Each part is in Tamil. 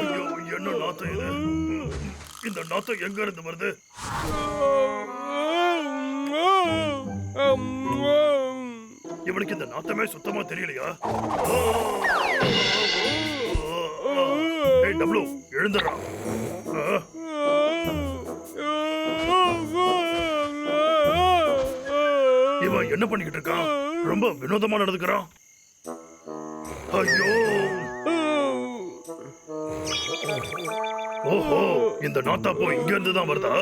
ஐயோ என்ன நாத்தம் இது? இந்த நாத்தம் எங்க இருந்து வருது? இவனுக்கு இந்த நாத்தமே சுத்தமா தெரியலையா? ஏய் டப்ளு எழுந்துடுறா. இவன் என்ன பண்ணிக்கிட்டு இருக்கான்? ரொம்ப வினோதமா நடந்துக்கிறான். ஐயோ. ஓஹோ இந்த நாத்தாப்போ இங்க இருந்து தான் வருதா?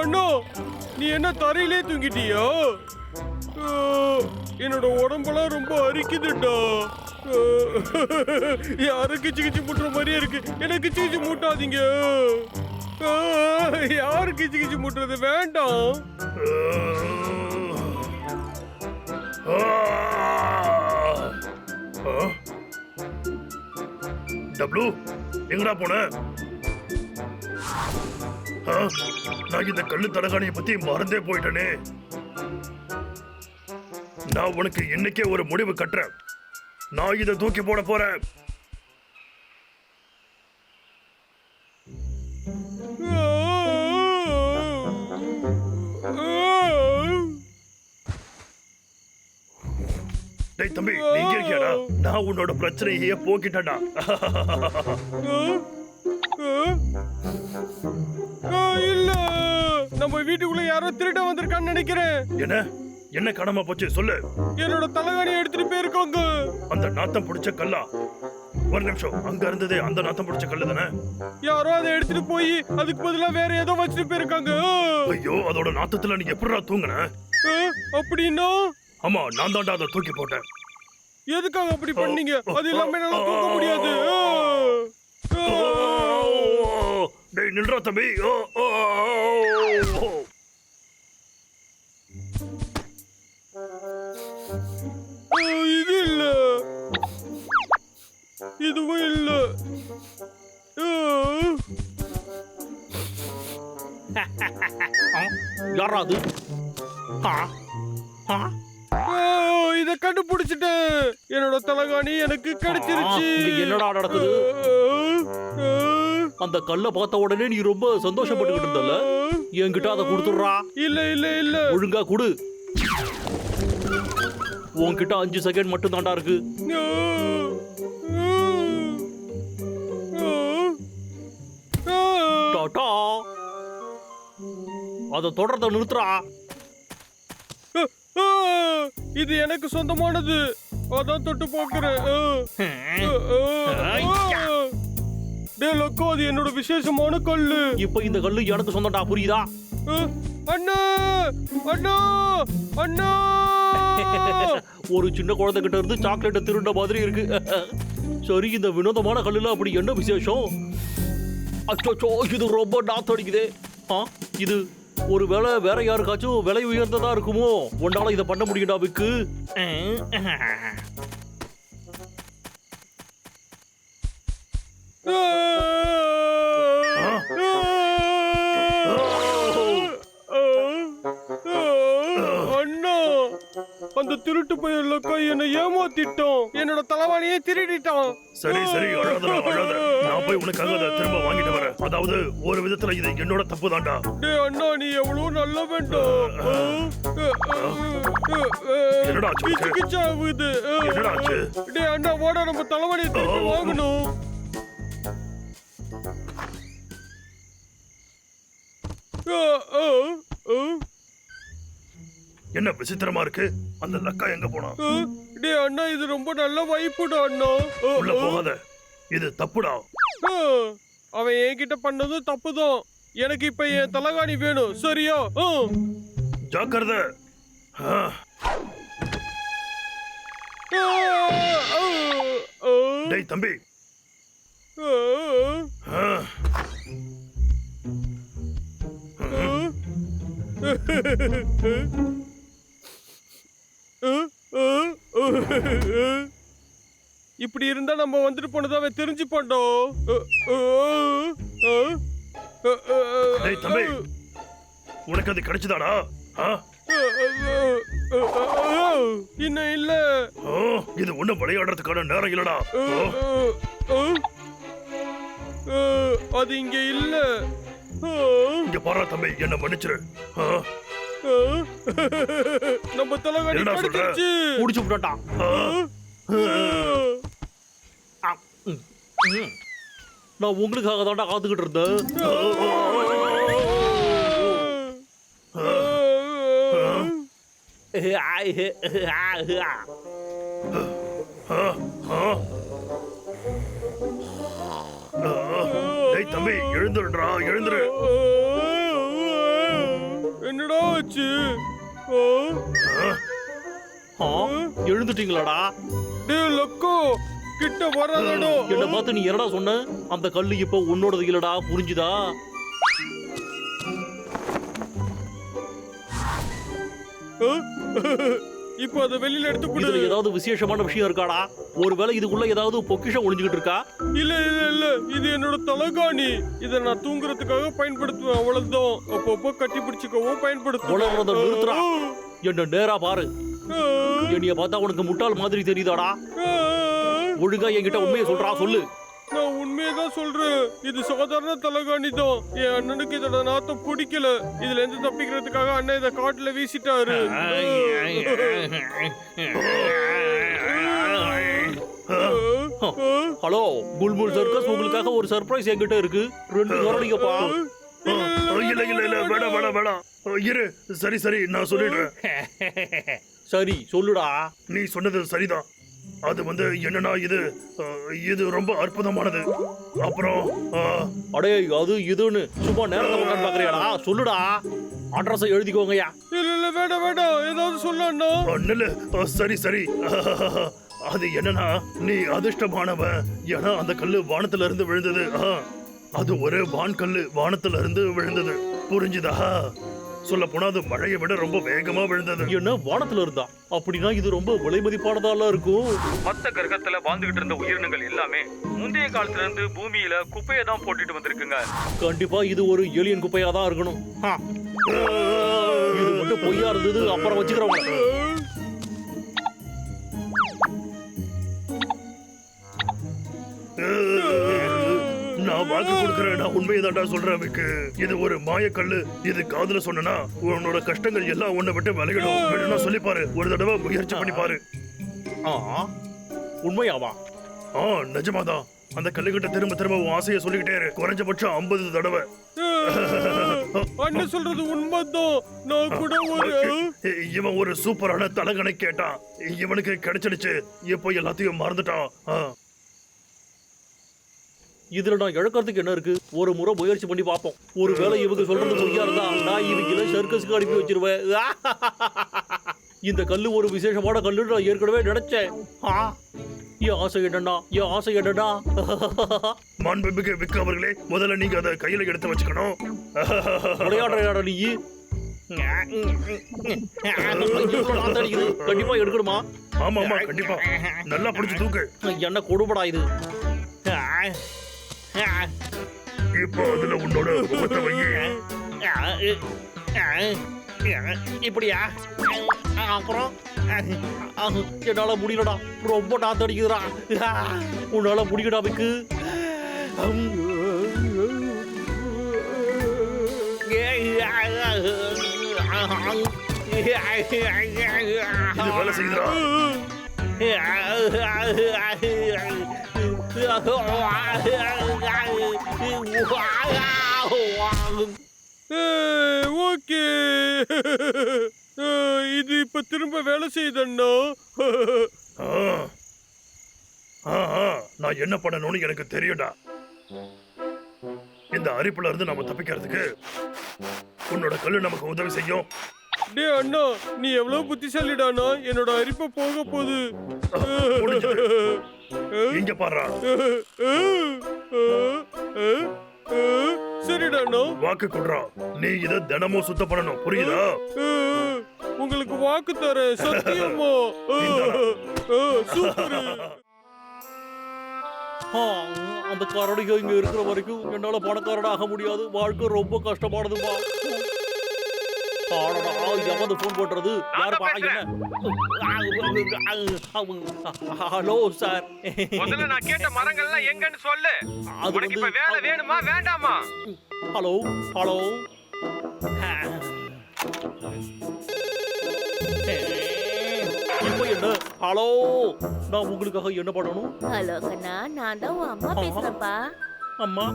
அண்ணா நீ என்ன தரையிலே தூங்கிட்டியா? என்னோட உடம்பெல்லாம் ரொம்ப அரிக்குதுடா. யாரும் கிச்சு கிச்சு முட்டுற மாதிரியே இருக்கு. எனக்கு கிச்சு கிச்சு மூட்டாதீங்க. யாரு கிச்சு கிச்சு முட்டுறது? வேண்டாம். டப்ளு எங்கடா போன? ஆ, நான் இந்த கல்லு தலகாணியை பத்தி மறந்தே போயிட்டனே. நான் உனக்கு இன்னைக்கே ஒரு முடிவு கட்டுறேன். நான் இதை தூக்கி போட போறேன். தம்பி நீ இங்க இருக்கியாடா? நான் உன்னோட பிரச்சனையே போக்கிட்டேன்டா. ஆ, இல்ல. நம்ம வீட்டுக்குள்ள யாரோ திருட வந்திருக்கான்னு நினைக்கிறேன். என்ன? என்ன காணாம போச்சு? சொல்லு. என்னோட தலைகாணி எடுத்துட்டு போயிருக்காங்க. அந்த நாத்தம் பிடிச்ச கல்லா. ஒரு நிமிஷம் அங்க இருந்ததே அந்த நாத்தம் பிடிச்ச கல்லு தானே? யாரோ அதை எடுத்துட்டு போய் அதுக்கு பதிலா வேற ஏதோ வச்சுட்டு போயிருக்காங்க. ஐயோ அதோட நாத்தத்துல நீ எப்படிடா தூங்குன? அப்படின்னா? ஆமா நான் தான்டா அதை தூக்கி போட்டேன். எதுக்காக அப்படி பண்ணீங்க அது இல்லாம என்னால தூங்க முடியாது. டேய் நில்றா தம்பி இது இல்ல இதுவும் இல்ல ஆ. யாரா அது ஆ? ஆ? கண்டுபிடிச்சிட்டேன். என்னோட தலகாணி எனக்கு கிடைச்சிருச்சு. என்னடா நடக்குது? அந்த கல்லை பார்த்த உடனே நீ ரொம்ப சந்தோஷப்பட்டுக்கிட்டு இருந்தல என்கிட்ட அதை கொடுத்துடுறா. இல்ல இல்ல இல்ல. ஒழுங்கா கொடு. உன்கிட்ட அஞ்சு செகண்ட் மட்டும் தாண்டா இருக்கு. டாடா அதை தொடர்றத நிறுத்துறா. இது எனக்கு சொந்தமானது. அதான் தொட்டு ஆ. டேய் லக்கோ அது என்னோட விசேஷமான கல்லு. இப்ப இந்த கல்லு எனக்கு சொந்தம்டா புரியுதா? அண்ணா! அண்ணா! அண்ணா! ஒரு சின்ன குழந்தை கிட்ட இருந்து சாக்லேட்டை திருண்ட மாதிரி இருக்கு. சரி இந்த வினோதமான கல்லுல அப்படி என்ன விசேஷம்? அச்சோ இது ரொம்ப நாத்தடிக்குதே. ஆ இது ஒரு வேளை வேற யாருக்காச்சும் விலை உயர்ந்ததா இருக்குமோ? உன்னால இதை பண்ண முடியும்டா விக்கு. அண்ணா அந்த திருட்டு பையன் லக்கா என்னை ஏமாத்திட்டான் என்னோட தலைவாணியே திருடிட்டான் சரி சரி அழாதடா அழாத. நான் போய் உனக்காக அதை திரும்ப வாங்கிட்டு வரேன். அதாவது ஒரு விதத்துல இது என்னோட தப்பு தான்டா டேய் அண்ணா நீ எவ்வளவு நல்ல வேண்டாம் என்னடா ஆச்சு? கிச்சு உனக்கு? கிச்சு ஆகுது. என்னடா ஆச்சு? டேய் அண்ணா வாடா நம்ம தலைவாணியை திருப்பி வாங்கணும். என்ன விசித்திரமா இருக்கு? அந்த லக்கா எங்க போனா. டேய் அண்ணா இது ரொம்ப நல்ல வைப்புடா அண்ணா. உள்ள. போகாத. இது தப்புடா. அவன் என்கிட்ட பண்ணதும் தப்புதான். எனக்கு இப்ப என் தலகாணி வேணும். சரியா. ஜாக்கிரத. டேய் தம்பி. ஆ. இப்படி இருந்தா நம்ம வந்துட்டு போனதை அவன் தெரிஞ்சு போண்டோம் டேய் தம்பி உனக்கு அது கிடைச்சதாடா? இன்னும் இல்ல. இது ஒண்ணும் விளையாடுறதுக்கான நேரம் இல்லடா. அது இங்க இல்ல. இங்க பாரா தம்பி என்ன மன்னிச்சிரு. நம்ம தலைகாணி என்னடா சொல்ற? கிடைச்சிருச்சு. முடிச்சு ஆ, ஆ, ம், ம். நான் உங்களுக்காக தான்டா காத்துக்கிட்டு இருந்தேன். டேய் தம்பி எழுந்துடுறா எழுந்துரு. என்னடா ஆச்சு? எழுந்துட்டீங்களாடா? டேய் லக்கோ கிட்ட வராதடோ. என்ன பார்த்து நீ என்னடா சொன்ன? அந்த கல்லு இப்போ உன்னோடது இல்லடா புரிஞ்சுதா? இப்போ அதை வெளியில எடுத்து கொடு. இதுல ஏதாவது விசேஷமான விஷயம் இருக்காடா? ஒருவேளை இதுக்குள்ள ஏதாவது பொக்கிஷம் ஒளிஞ்சுக்கிட்டு இருக்கா? இல்ல இல்ல இல்ல. இது என்னோட தலைகாணி. இத நான் தூங்குறதுக்காக பயன்படுத்துவேன். அவ்வளவுதான். அப்பப்போ கட்டி பிடிச்சுக்கவும் பயன்படுத்துவேன். நிறுத்துறா. என்ன நேரா பாரு. என்னைய பார்த்தா உனக்கு முட்டாள் மாதிரி தெரியுதாடா? ஒழுங்கா என்கிட்ட உண்மையை சொல்றா சொல்லு. நான் உண்மையை தான் சொல்றேன். இது சாதாரண தலைகாணி தான். என் அண்ணனுக்கு இதோட நாத்தம் பிடிக்கல. இதுல இருந்து தப்பிக்கிறதுக்காக அண்ணன் இதை காட்டுல வீசிட்டாரு. ஹலோ புல்புல் சர்க்கஸ் உங்களுக்காக ஒரு சர்ப்ரைஸ் என்கிட்ட இருக்கு. ரெண்டு கரடிங்கப்பா ஆ, இல்ல இல்ல இல்ல வேணாம். வேணாம் வேணாம். இரு சரி சரி நான் சொல்லிடுறேன். சரி சொல்லுடா. நீ சொன்னது சரிதான். அது வந்து என்னன்னா இது இது ரொம்ப அற்புதமானது. அப்புறம் அடே அது இதுன்னு சும்மா நேரத்தை உட்காந்து பாக்குறியாடா சொல்லுடா. அட்ரஸை எழுதிக்கோங்கய்யா. இல்ல இல்ல வேண்டாம் வேண்டாம். ஏதாவது சொல்ல அண்ணா ஆ, நில்லு. ஆ, சரி சரி. அது என்னன்னா நீ அதிர்ஷ்டமானவன். ஏன்னா அந்த கல்லு வானத்துல இருந்து விழுந்தது அது ஒரு வான்கல்லு வானத்துல இருந்து விழுந்தது. புரிஞ்சுதா? சொல்ல போனா அது மழையை விட ரொம்ப வேகமா விழுந்தது. என்ன வானத்துல இருந்தா? அப்படின்னா இது ரொம்ப விலை மதிப்பானதாலாம் இருக்கும். மத்த கிரகத்துல வாழ்ந்துகிட்டு இருந்த உயிரினங்கள் எல்லாமே முந்தைய காலத்துல இருந்து பூமியில குப்பையை தான் போட்டுட்டு வந்திருக்குங்க. கண்டிப்பா இது ஒரு ஏலியன் குப்பையா தான் இருக்கணும் இது மட்டும் பொய்யா இருந்தது அப்புறம் வச்சுக்கிறவங்க. நான் வாக்கு கொடுக்கறேன் நான் உண்மையை சொல்றேன் விக்கு இது ஒரு மாயக்கல்லு. இது காதுல சொன்னா உன்னோட கஷ்டங்கள் எல்லாம் உன்னை விட்டு விலகிடும். வேணும்னா சொல்லி பாரு ஒரு தடவை முயற்சி பண்ணி பாரு. ஆ உண்மையாவா? ஆ நிஜமாதான் அந்த கல்லுகிட்ட திரும்ப திரும்ப உன் ஆசையை சொல்லிக்கிட்டே இரு. குறைஞ்சபட்சம் ஐம்பது தடவை. அண்ணன் சொல்றது உண்மைதான் நான் கூட ஒரு இவன் ஒரு சூப்பரான தலகனை கேட்டான். இவனுக்கு கிடைச்சிடுச்சு. இப்போ எல்லாத்தையும் மறந்துட்டான். இதுல நான் இழக்கிறதுக்கு என்ன இருக்கு? ஒரு முறை முயற்சி பண்ணி பார்ப்போம். ஒருவேளை இவங்க சொல்றது பொய்யா இருந்தா நான் இவங்கள சர்க்கஸ்க்கு அனுப்பி வச்சிருவேன். இந்த கல்லு ஒரு விசேஷமான கல்லுன்னு நான் ஏற்கனவே நினைச்சேன். ஆ, என் ஆசை என்னன்னா என் ஆசை என்னன்னா? மாண்புமிகு விக்கு அவர்களே முதல்ல நீங்க அதை கையில எடுத்து வச்சுக்கணும். விளையாடுற நீ. கண்டிப்பா எடுக்கணுமா? ஆமா ஆமா கண்டிப்பா. நல்லா பிடிச்சு தூக்கு. என்ன கொடுபடா இது? இப்போ அதுல உன்னோட முகத்தை வை இப்படியா அப்புறம் என்னால முடியலடா ரொம்ப நாத்தம் அடிக்குதுடா உன்னால முடியடா இது வேலை செய்யுதா ஓகே. இது இப்ப திரும்ப வேலை செய்யுதண்ணா. ஆ. ஆ, ஆ, நான் என்ன பண்ணணும்னு எனக்கு தெரியும்டா. இந்த அரிப்புல இருந்து நம்ம தப்பிக்கிறதுக்கு உன்னோட கல்லு நமக்கு உதவி செய்யும். டே அண்ணா நீ எவ்வளவு புத்திசாலிடானா என்னோட அரிப்பை போக போகுது. இங்க பாடுறா சரிடா வாக்கு கொடுறா. நீ இத தினமும் சுத்தம் பண்ணணும். புரியுதா? உங்களுக்கு வாக்கு தரேன். சத்தியமா. சூப்பர். அந்த கரடிக இங்க இருக்கிற வரைக்கும் என்னால பணக்காரனா ஆக முடியாது. வாழ்க்கை ரொம்ப கஷ்டமானதுப்பா ஆடடா ஃபோன் என்ன? Hello sir. முதல்ல நான் கேட்ட மரங்கள்லாம் எங்கன்னு சொல்லு. அது உனக்கு இப்ப வந்து வேலை வேணுமா வேண்டாமா? Hello hello. இப்போ என்ன? ஹலோ. நான் உங்களுக்காக என்ன பண்ணணும்? ஹலோ கண்ணா நான் தான் உன் அம்மா பேசுறேன்ப்பா. அம்மா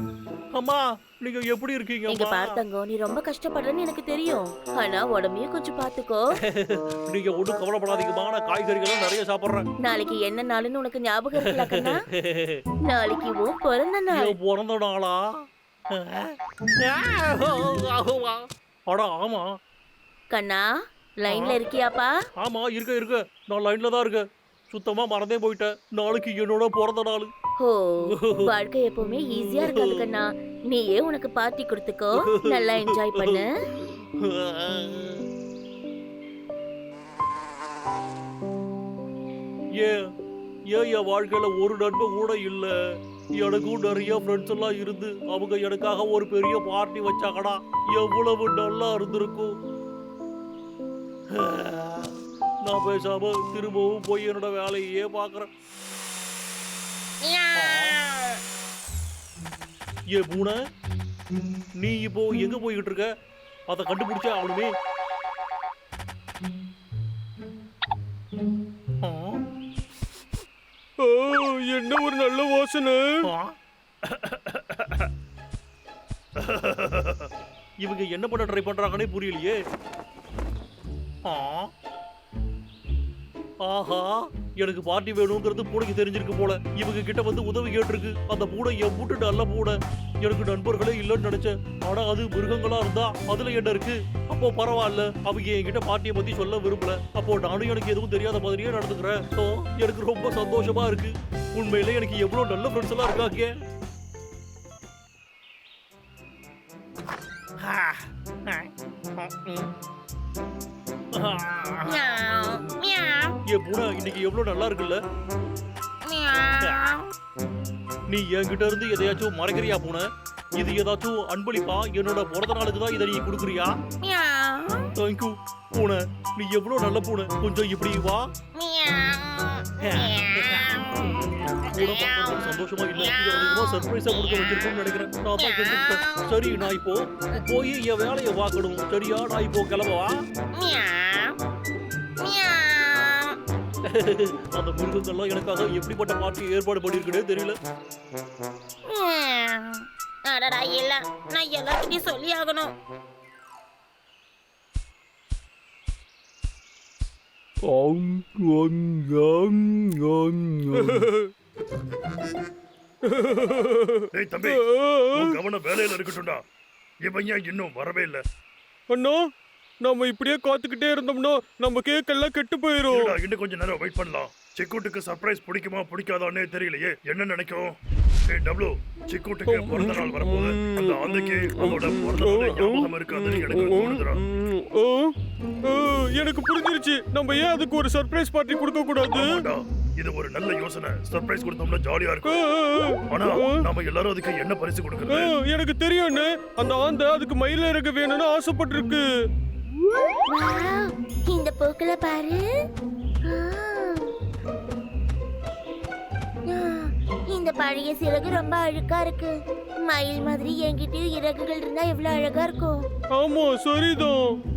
அம்மா நீங்க எப்படி இருக்கீங்க இங்க அம்மா? பாரு தங்கம் நீ ரொம்ப கஷ்டப்படுறன்னு எனக்கு தெரியும். ஆனா உடம்பையும் கொஞ்சம் பாத்துக்கோ. நீங்க ஒன்றும் கவலைப்படாதீங்கம்மா நான் காய்கறிகளும் நிறைய சாப்பிட்றேன். நாளைக்கு என்ன நாளுன்னு உனக்கு ஞாபகம் இருக்குல்ல கண்ணா? நாளைக்கு உன் பிறந்த நாள். பிறந்த நாளா? அடா ஆமா. கண்ணா லைன்ல இருக்கியாப்பா? ஆமா இருக்க இருக்க. நான் லைன்ல தான் இருக்கேன். சுத்தமா மறந்தே போயிட்டேன். நாளைக்கு என்னோட பிறந்த நாள். ஓ வாழ்க்கை எப்பவுமே ஈஸியா இருக்காது கண்ணா. நீயே உனக்கு பார்ட்டி கொடுத்துக்கோ. நல்லா என்ஜாய் பண்ணு. ஏன்? ஏன் என் வாழ்க்கையில ஒரு நண்பன் கூட இல்ல? எனக்கும் நிறைய ஃப்ரெண்ட்ஸ் எல்லாம் இருந்து அவங்க எனக்காக ஒரு பெரிய பார்ட்டி வச்சாங்கடா. எவ்வளவு நல்லா இருந்திருக்கும். நான் பேசாம திரும்பவும் போய் என்னோட வேலையே பாக்குறேன் ஏ பூனை. நீ இப்போ எங்க போய்கிட்டு இருக்க? அதை கண்டுபிடிச்சே ஓ என்ன ஒரு நல்ல வாசனை. இவங்க என்ன பண்ண ட்ரை பண்றாங்கன்னே புரியலையே. ஆஹா. எனக்கு பார்ட்டி வேணுங்கிறது பூனைக்கு தெரிஞ்சிருக்கு போல. இவங்க கிட்ட வந்து உதவி கேட்டிருக்கு. அந்த பூனை என் வீட்டு நல்ல பூனை. எனக்கு நண்பர்களே இல்லைன்னு நினைச்சேன். ஆனா அது மிருகங்களா இருந்தா அதுல என்ன இருக்கு? அப்போ பரவாயில்ல. அவங்க என்கிட்ட பார்ட்டியை பத்தி சொல்ல விரும்பல. அப்போ நானும் எனக்கு எதுவும் தெரியாத மாதிரியே நடந்துக்கிறேன். எனக்கு ரொம்ப சந்தோஷமா இருக்கு. உண்மையிலே எனக்கு எவ்வளவு நல்ல ஃப்ரெண்ட்ஸ் எல்லாம் இருக்காங்க. எவ்வளவு நல்லா இருக்குல்ல? நீ என்கிட்ட இருந்து எதையாச்சும் மறைக்கிறியா பூனை? இது ஏதாச்சும் அன்பளிப்பா? என்னோட பிறந்த நாளுக்கு தான் இதை நீ கொடுக்குறியா? தேங்க்யூ பூனை. நீ எவ்வளவு நல்ல பூனை. கொஞ்சம் இப்படி வா. சந்தோஷமா இல்ல. சர்ப்ரைஸா கொடுக்க வச்சிருக்கோம்னு நினைக்கிறேன். நான் தான் சரி நான் இப்போ போய் என் வேலையை பார்க்கணும். சரியா? நான் இப்போ கிளம்பவா? அந்த மிருகங்கள்லாம் எனக்காக எப்படிப்பட்ட பார்ட்டி ஏற்பாடு பண்ணியிருக்குனே தெரியல. அடடா இல்ல. நான் எல்லாத்துக்கும் சொல்லி ஆகணும். டேய் தம்பி உன் கவனம் வேலையில இருக்கட்டும்டா. இவன் ஏன் இன்னும் வரவே இல்ல? அண்ணா நம்ம இப்படியே காத்துக்கிட்டே இருந்தோம்னா நம்ம கேக் எல்லாம் கெட்டு இருடா, இன்னும் கொஞ்ச நேரம் வெயிட் பண்ணலாம். சிக்கூட்டுக்கு சர்ப்ரைஸ் பிடிக்குமா பிடிக்காதானே தெரியலையே. என்ன நினைக்கும்? ஏய் டப்ளு சிக்கூட்டுக்கு பிறந்த நாள் வரப்போகுது. அந்த ஆந்தைக்கு அவனோட பிறந்த நாள் ஞாபகம் இருக்காதுன்னு எனக்கு தோணுதுடா. எனக்கு புரிஞ்சிருச்சு. நம்ம ஏன் அதுக்கு ஒரு சர்ப்ரைஸ் பார்ட்டி கொடுக்க கூடாது? இது ஒரு நல்ல யோசனை. சர்ப்ரைஸ் கொடுத்தோம்னா ஜாலியா இருக்கும். ஆனா. நாம எல்லாரும் அதுக்கு என்ன பரிசு கொடுக்கறது? எனக்கு தெரியும் அண்ணே. அந்த ஆந்தை அதுக்கு மயில இறக்க வேணும்னு ஆசைப்பட்டிருக்கு. வாவ், இந்த பூக்களை பாரு. ஆ. ஆ, இந்த பழைய சிறகு ரொம்ப அழுக்கா இருக்கு. மயில் மாதிரி என்கிட்டயும் இறகுகள் இருந்தா எவ்வளவு அழகா இருக்கும். ஆமா சரிதான்?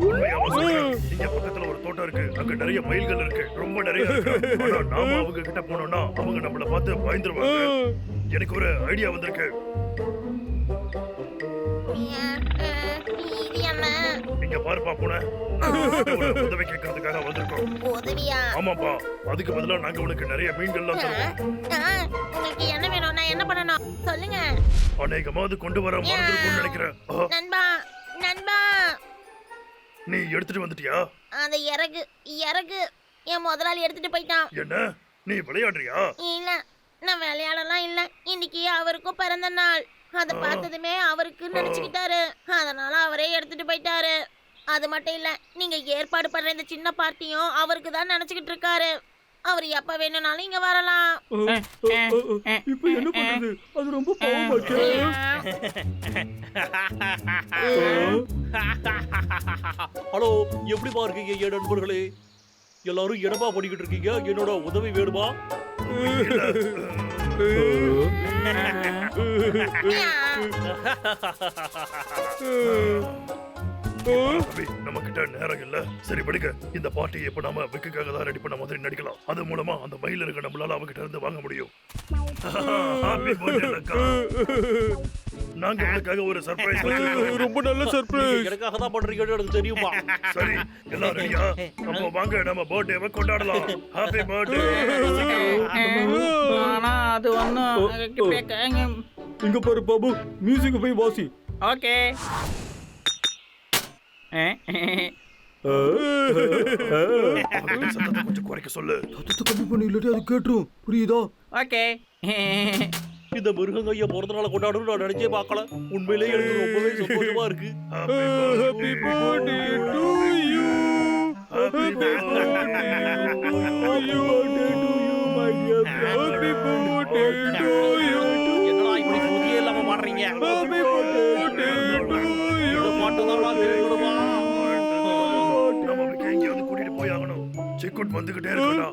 இங்க பக்கத்துல ஒரு தோட்டம் இருக்கு. அங்க நிறைய மயில்கள் இருக்கு. ரொம்ப நிறைய இருக்கு. ஆனா நாம அவங்க கிட்ட போனோம்னா அவங்க நம்மள பார்த்து பயந்துருவாங்க. எனக்கு ஒரு ஐடியா வந்திருக்கு. இங்க பாருப்பா பூனை. உதவி கேட்கறதுக்காக வந்திருக்கோம். உதவியா ஆமாப்பா அதுக்கு பதிலா நாங்க உனக்கு நிறைய மீன்கள்லாம் தருவோம். உங்களுக்கு என்ன வேணும் நான் என்ன பண்ணணும்? சொல்லுங்க. அநேகமா அது கொண்டு வர மறந்துருக்கும்னு நினைக்கிறேன். நண்பா நண்பா. நீ எடுத்துட்டு வந்துட்டியா? அந்த இறகு இறகு என் முதலாளி எடுத்துட்டு போயிட்டான். என்ன? நீ விளையாடுறியா? இல்ல நான் விளையாடலாம் இல்ல. இன்னைக்கு அவருக்கும் பிறந்த நாள். அத. பார்த்ததுமே அவருக்கு நினைச்சுக்கிட்டாரு. அதனால அவரே எடுத்துட்டு போயிட்டாரு. அது மட்டும் இல்ல நீங்க ஏற்பாடு பண்ற இந்த சின்ன பார்ட்டியும் அவருக்கு தான் நினைச்சுக்கிட்டு இருக்காரு. அவர் எப்ப வேணும்னாலும் இங்க வரலாம். இப்போ என்ன பண்றது? அது ரொம்ப பாவமாச்சே ஹலோ எப்படிப்பா இருக்கீங்க என் நண்பர்களே? எல்லாரும் இடமா பண்ணிக்கிட்டு இருக்கீங்க? என்னோட உதவி வேணுமா? 음. 음. 야. அபி நம்ம கிட்ட நேரம் இல்ல. சரி படிக்க இந்த பாட்டி இப்ப நாம விக்குக்காக தான் ரெடி பண்ண மாதிரி நடிக்கலாம். அது மூலமா அந்த மயில் இருக்க நம்மளால அவங்க கிட்ட இருந்து வாங்க முடியும். Happy birthday, லக்கா. நாங்க உனக்காக ஒரு சர்ப்ரைஸ் ரொம்ப நல்ல சர்ப்ரைஸ் எனக்காக தான் பண்றீங்கன்னு எனக்கு தெரியுமா? சரி எல்லாம் ரெடியா அப்போ வாங்க நம்ம பர்த்டேவை கொண்டாடலாம். ஹாப்பி பர்த்டே ஆனா அது ஒன்றும் இங்க பாரு பாபு மியூசிக் போய் வாசி. ஓகே சத்தத்தை கொஞ்சம் குறைக்க சொல்லு சத்தத்தை கம்மி பண்ணி இல்லாட்டி அது கேட்டுரும் புரியுதா ஓகே இந்த மிருகங்கைய பிறந்த நாளை கொண்டாடணும்னு நான் நினைச்சே பார்க்கல உண்மையிலேயே எனக்கு ரொம்பவே சந்தோஷமா இருக்கு happy birthday to you happy என்னடா இப்படி புதிய இல்லாம பாடுறீங்க இந்த செக்குட் வந்துகிட்டே இருக்கடா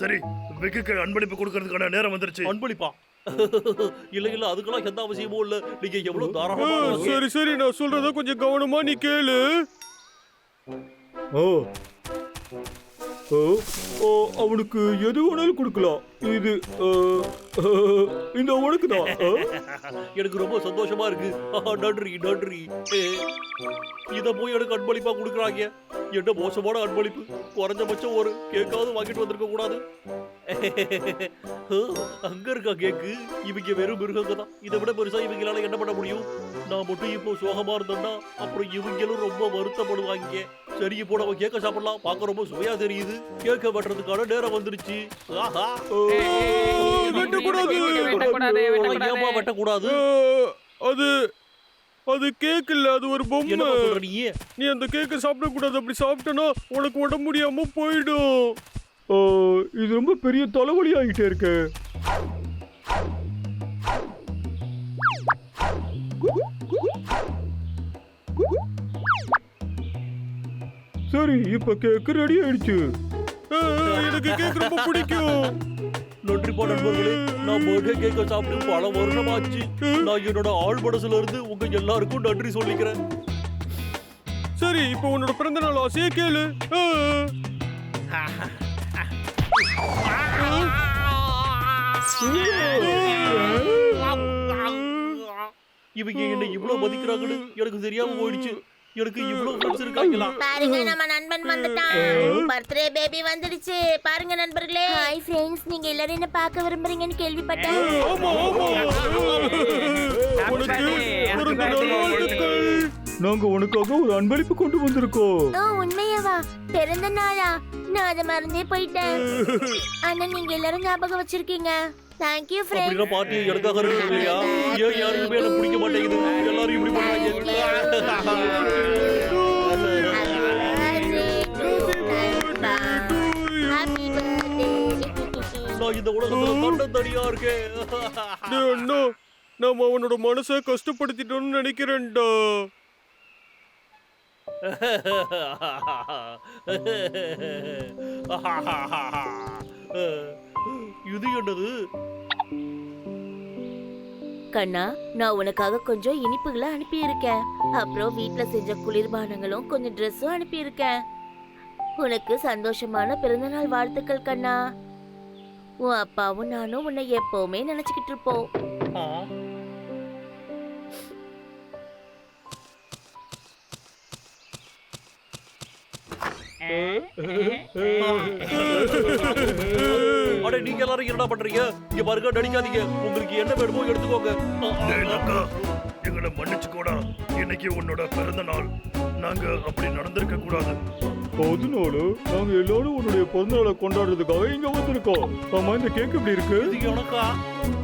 சரி விக்குக்கு அன்பளிப்பு கொடுக்கறதுக்கான நேரம் வந்துருச்சு. அன்பளிப்பா? இல்ல இல்ல அதுக்கெல்லாம் எந்த அவசியமும் இல்ல. நீங்க எவ்வளவு தாராளமா சரி சரி நான் சொல்றத கொஞ்சம் கவனமா நீ கேளு. ஓ ஓ. ஓ அவனுக்கு எது வேணாலும் கொடுக்கலாம். இது இந்த உனக்கு தான் எனக்கு ரொம்ப சந்தோஷமா இருக்கு. நன்றி நன்றி. இத போய் எனக்கு அன்பளிப்பா கொடுக்குறாங்க. என்ன மோசமான அன்பளிப்பு? குறைஞ்சபட்சம் ஒரு கேக்காவது வாங்கிட்டு வந்திருக்க கூடாது. அங்க இருக்கா கேக்கு? இவங்க வெறும் மிருகங்க தான். இதை விட பெருசா இவங்களால என்ன பண்ண முடியும்? நான் மட்டும் இப்போ சோகமா இருந்தேன்னா அப்புறம் இவங்களும் ரொம்ப வருத்தப்படுவாங்க. சரி இப்போ நம்ம கேக்க சாப்பிடலாம். பார்க்க ரொம்ப சுவையா தெரியுது. கேக்க வெட்டுறதுக்கான நேரம் வந்துருச்சு. ஆஹா. வெட்டக்கூடாது. வெட்டக்கூடாது வெட்டக்கூடாது. அது அது கேக் இல்ல அது ஒரு பொம்மை. நீ? அந்த கேக்கை சாப்பிடக்கூடாது. அப்படி சாப்பிட்டனா உனக்கு உடம்பு முடியாம போயிடும். இது ரொம்ப பெரிய தலைவலி ஆகிட்டே இருக்கு. சரி இப்ப கேக் ரெடி ஆயிடுச்சு. எனக்கு கேக் ரொம்ப பிடிக்கும். நன்றிப்பா நண்பர்களே. நான் பர்த்டே கேக்க சாப்பிட்டு பல வருஷமாச்சு நான் என்னோட ஆள் மனசுல இருந்து உங்க எல்லாருக்கும் நன்றி சொல்லிக்கிறேன். சரி இப்போ உன்னோட பிறந்த நாள் ஆசையே கேளு. இவங்க என்ன இவ்வளவு மதிக்கிறாங்கன்னு எனக்கு தெரியாம போயிடுச்சு. எனக்கு இவ்வளவு ஃப்ரெண்ட்ஸ் இருக்காங்களா? பாருங்க நம்ம நண்பன் வந்துட்டான் பர்த்டே பேபி வந்துடுச்சு பாருங்க நண்பர்களே. ஹாய் ஃப்ரெண்ட்ஸ் நீங்க எல்லாரும் என்ன பார்க்க விரும்புறீங்கன்னு கேள்விப்பட்டேன் ஆமா ஆமா. உனக்கு பிறந்த நாள் வாழ்த்துக்கள். நாங்க உனக்காக ஒரு அன்பளிப்பு கொண்டு வந்திருக்கோம். ஓ உண்மையாவா? பிறந்த நாளா? நான் அதை மறந்தே போயிட்டேன். ஆனா நீங்க எல்லாரும் ஞாபகம் வச்சிருக்கீங்க. தேங்க்யூ அப்படின்னா ஃப்ரெண்ட் பாட்டி எனக்காக இருக்கு இல்லையா ஏன் யாருக்குமே எனக்கு பிடிக்க மாட்டேங்குது? எல்லாரும் இப்படி ஹாப்பி பர்த்டே நான் இந்த உலகத்துல தண்ட தனியா இருக்கேன். டேய் அண்ணா நாம அவனோட மனசை கஷ்டப்படுத்திட்டோம்னு நினைக்கிறேன்டா. இது என்னது? கண்ணா நான் உனக்காக கொஞ்சம் இனிப்புகளை அனுப்பியிருக்கேன். அப்புறம் வீட்ல செஞ்ச குளிர்பானங்களும் கொஞ்சம் ட்ரெஸ்ஸும் அனுப்பியிருக்கேன். உனக்கு சந்தோஷமான பிறந்தநாள் வாழ்த்துக்கள் கண்ணா. உன் அப்பாவும் நானும் உன்னை எப்பவுமே நினைச்சுக்கிட்டு இருப்போம். ஆ. அட நீங்க எல்லாரும் என்னடா பண்றீங்க? இங்க பாருங்க நடிக்காதீங்க. உங்களுக்கு என்ன வேணுமோ எடுத்துக்கோங்க. எங்களை மன்னிச்சுக்கோடா. இன்னைக்கு உன்னோட பிறந்த நாள். நாங்க அப்படி நடந்திருக்க கூடாது. அதனால நாங்க எல்லாரும் உன்னுடைய பிறந்த நாளை கொண்டாடுறதுக்காக இங்க வந்திருக்கோம். ஆமா இந்த கேக் எப்படி இருக்கு? இது ம்.